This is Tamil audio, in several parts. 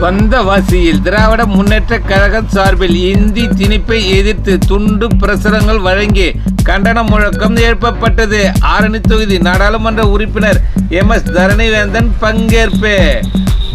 வந்தவாசியில் திராவிட முன்னேற்ற கழகம் சார்பில் இந்தி திணிப்பை எதிர்த்து துண்டு பிரசுரங்கள் வழங்கி கண்டன முழக்கம் எழுப்பப்பட்டது ஆரணி தொகுதி நாடாளுமன்ற உறுப்பினர் எம். எஸ். தரணிவேந்தன் பங்கேற்பு.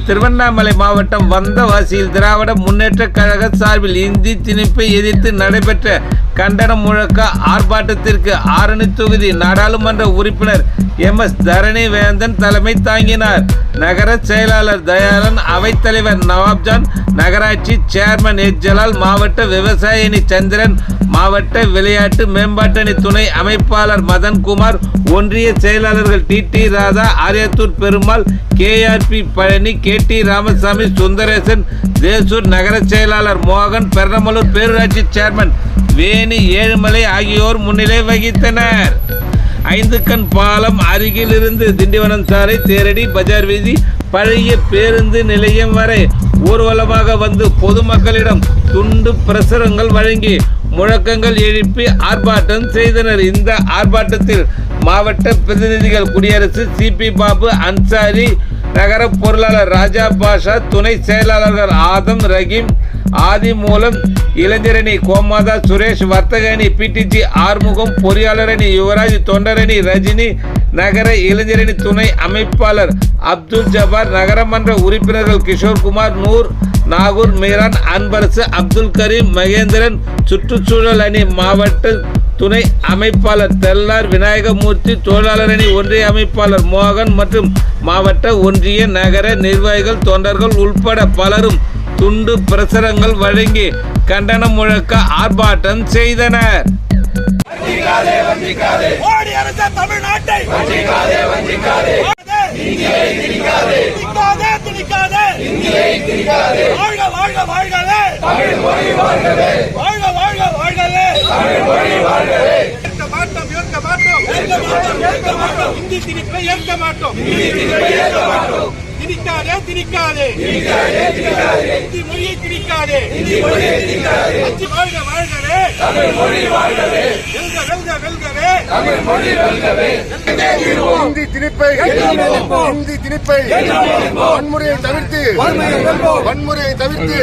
திருவண்ணாமலை மாவட்டம் வந்தவாசியில் திராவிட முன்னேற்ற கழக சார்பில் இந்தி திணிப்பை எதிர்த்து நடைபெற்ற கண்டன முழக்க ஆர்ப்பாட்டத்திற்கு ஆரணி தொகுதி நாடாளுமன்ற உறுப்பினர் எம் எஸ் தரணி வேந்தன் தலைமை தாங்கினார். நகர செயலாளர் தயாளன் அவைத்தலைவர் நவாப்ஜான் நகராட்சி சேர்மன் எச் ஜலால் மாவட்ட விவசாய அணி சந்திரன் மாவட்ட விளையாட்டு மேம்பாட்டணி துணை அமைப்பாளர் மதன்குமார் ஒன்றிய செயலாளர்கள் T. T. Radha Ariyathur Perumal KRP Palani K. T. Ramasamy Sundaresan Desur நகர செயலாளர் மோகன் பெர்ணமலூர் பேரூராட்சி சேர்மன் வேணி ஏழுமலை ஆகியோர் முன்னிலை வகித்தனர். ஐந்து கண் பாலம் அருகிலிருந்து திண்டிவனம் சாலை தேரடி பஜார் வீதி பழைய பேருந்து நிலையம் வரை ஊர்வலமாக வந்து பொதுமக்களிடம் துண்டு பிரசுரங்கள் வழங்கி முழக்கங்கள் எழுப்பி ஆர்ப்பாட்டம் செய்தனர். இந்த ஆர்ப்பாட்டத்தில் மாவட்ட பிரதிநிதிகள் குடியரசு சிபி பாபு அன்சாரி நகர பொருளாளர் ராஜா பாஷா துணை செயலாளர்கள் ஆதம் ரஹீம் ஆதி மூலம் இளைஞரணி கோமாதா சுரேஷ் வர்த்தக அணி பிடிஜி ஆறுமுகம் பொறியாளர் அணி யுவராஜ் தொண்டரணி ரஜினி நகர இளைஞரணி துணை அமைப்பாளர் அப்துல் ஜபார் நகரமன்ற உறுப்பினர்கள் கிஷோர்குமார் நூர் நாகூர் மீரான் அன்பரசு அப்துல் கரீம் மகேந்திரன் சுற்றுச்சூழல் அணி மாவட்ட துணை அமைப்பாளர் தெல்லார் விநாயகமூர்த்தி தொழிலாளர் அணி ஒன்றிய அமைப்பாளர் மோகன் மற்றும் மாவட்ட ஒன்றிய நகர நிர்வாகிகள் தொண்டர்கள் உள்பட பலரும் துண்டு பிரசுரங்கள் வழங்கி கண்டன முழக்க ஆர்ப்பாட்டம் செய்தனர். மோடி அரச தமிழ்நாட்டை. வஞ்சிக்காதே வஞ்சிக்காதே. திணிக்காதே. திணிக்காதே வாழ்க வாழ்க வாழ்கவே. தமிழ் மொழி வாழ்கவே. வாழ்க வாழ்க வாழ்கவே. தமிழ் மொழி வாழ்கவே. ஏற்க மாட்டோம் ஏற்க மாட்டோம். ஏற்க மாட்டோம் ஏற்க மாட்டோம். இந்தி திணிப்பை ஏற்க மாட்டோம் இந்தி திணிப்பை ஏற்க மாட்டோம் திணிக்காதே திணிக்காதே திணிக்காதே. திணிக்காதே இந்தி மொழியை திணிக்காதே. இந்தி மொழியை திணிக்காதே. வஞ்சி வாழ்க வாழ்கவே. தமிழ் மொழி வாழ்கவே. வெல்க வெல்க வெல்கவே. தமிழ் மொழி வெல்கவே. இந்தி திணிப்பை இந்தி திணிப்பை வன்முறையை தவிர்த்து வன்முறையை தவிர்த்து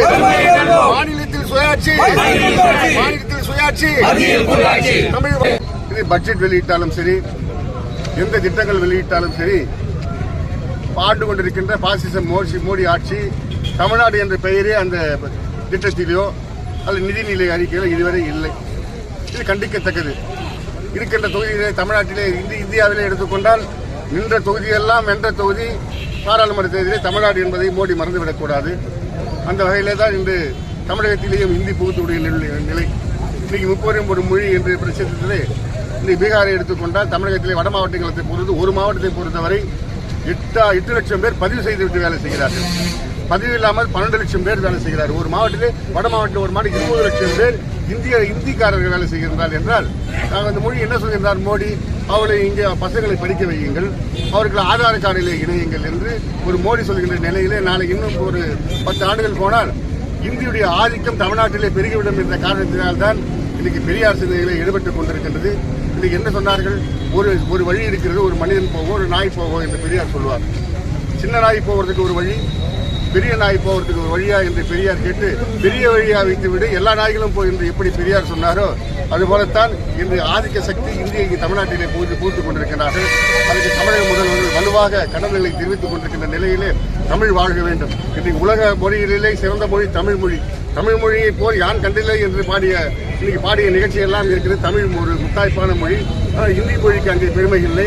மாநிலத்தில் சுயாட்சி. மாநிலத்தில் சுயாட்சி. தமிழ் பட்ஜெட் வெளியிட்டாலும் சரி எந்த திட்டங்கள் வெளியிட்டாலும் சரி ஆண்டு கொண்டிருக்கின்ற பாசிச மோசி மோடி ஆட்சி தமிழ்நாடு என்ற பெயரே அந்த திட்டத்திலோ அல்லது நிதிநிலை அறிக்கையிலோ இதுவரை இல்லை. இது கண்டிக்கத்தக்கது. இருக்கின்ற தொகுதியிலே தமிழ்நாட்டிலே இந்தி இந்தியாவிலே எடுத்துக்கொண்டால் நின்ற தொகுதியெல்லாம் வென்ற தொகுதி பாராளுமன்ற தேர்தலே தமிழ்நாடு என்பதை மோடி மறந்துவிடக்கூடாது. அந்த வகையிலே தான் இன்று தமிழகத்திலேயும் இந்தி புகுத்துடைய நிலை- நிலை. இன்னைக்கு முப்பதும் ஒரு மொழி என்று பிரச்சனத்திலே இன்னைக்கு பீகாரை எடுத்துக்கொண்டால் தமிழகத்திலே வட மாவட்டங்களை பொறுத்து ஒரு மாவட்டத்தை பொறுத்தவரை எட்டா எட்டு லட்சம் பேர் பதிவு செய்துவிட்டு வேலை செய்கிறார்கள். பதிவு இல்லாமல் பன்னெண்டு லட்சம் பேர் வேலை செய்கிறார் ஒரு மாவட்டத்திலே வட மாவட்டம் ஒரு மாவட்டம் இருபது லட்சம் பேர் இந்திய இந்திக்காரர்கள் வேலை செய்கிறார்கள் என்றால் நாங்கள் அந்த மொழி என்ன சொல்கிறார் மோடி? அவளை இங்கே பசங்களை படிக்க வையுங்கள் அவர்கள் ஆதார் கார்டிலே இணையுங்கள் என்று ஒரு மோடி சொல்கின்ற நிலையிலே நாளை இன்னும் ஒரு பத்து ஆண்டுகள் போனால் இந்தியுடைய ஆதிக்கம் தமிழ்நாட்டிலே பெருகிவிடும் என்ற காரணத்தினால்தான் இன்னைக்கு பெரியார் சிந்தனைகளை ஈடுபட்டுக் கொண்டிருக்கின்றது. இன்னைக்கு என்ன சொன்னார்கள்? ஒரு ஒரு வழி இருக்கிறது ஒரு மனிதன் போகும் ஒரு நாய் போகும் என்று பெரியார் சொல்வார். சின்ன நாய் போகிறதுக்கு ஒரு வழி பெரிய நாய் போகிறதுக்கு ஒரு வழியா என்று பெரியார் கேட்டு பெரிய வழியா வைத்துவிடு எல்லா நாய்களும் போய் என்று எப்படி பெரியார் சொன்னாரோ அதுபோலத்தான் இன்று ஆதிக்க சக்தி இந்திய தமிழ்நாட்டிலே பூத்து பூத்துக் கொண்டிருக்கிறார்கள். அதுக்கு தமிழக முதல்வர்கள் வலுவாக கடல்களை தெரிவித்துக் கொண்டிருக்கின்ற நிலையிலே தமிழ் வாழ்க வேண்டும். இன்றைக்கு உலக மொழிகளிலே சிறந்த மொழி தமிழ் மொழி. தமிழ் மொழியை போல் யான் கண்டில்லை என்று பாடிய இன்னைக்கு பாடிய நிகழ்ச்சி எல்லாம் இருக்கிறது தமிழ் ஒரு முத்தாய்ப்பான மொழி. ஆனால் இந்தி மொழிக்கு அங்கே பெருமை இல்லை.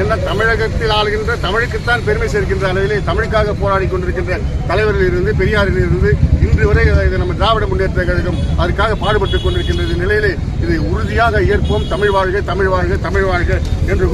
என்ன தமிழகத்தில் ஆளுகின்ற தமிழுக்குத்தான் பெருமை சேர்க்கின்ற அளவிலே தமிழுக்காக போராடி கொண்டிருக்கின்ற தலைவரிலிருந்து பெரியாரிலிருந்து இன்று வரை இது நம்ம திராவிட முன்னேற்ற கழகம் அதற்காக பாடுபட்டுக் கொண்டிருக்கின்ற நிலையிலே இதை உறுதியாக ஏற்போம். தமிழ் வாழ்க தமிழ் வாழ்க தமிழ் வாழ்க என்று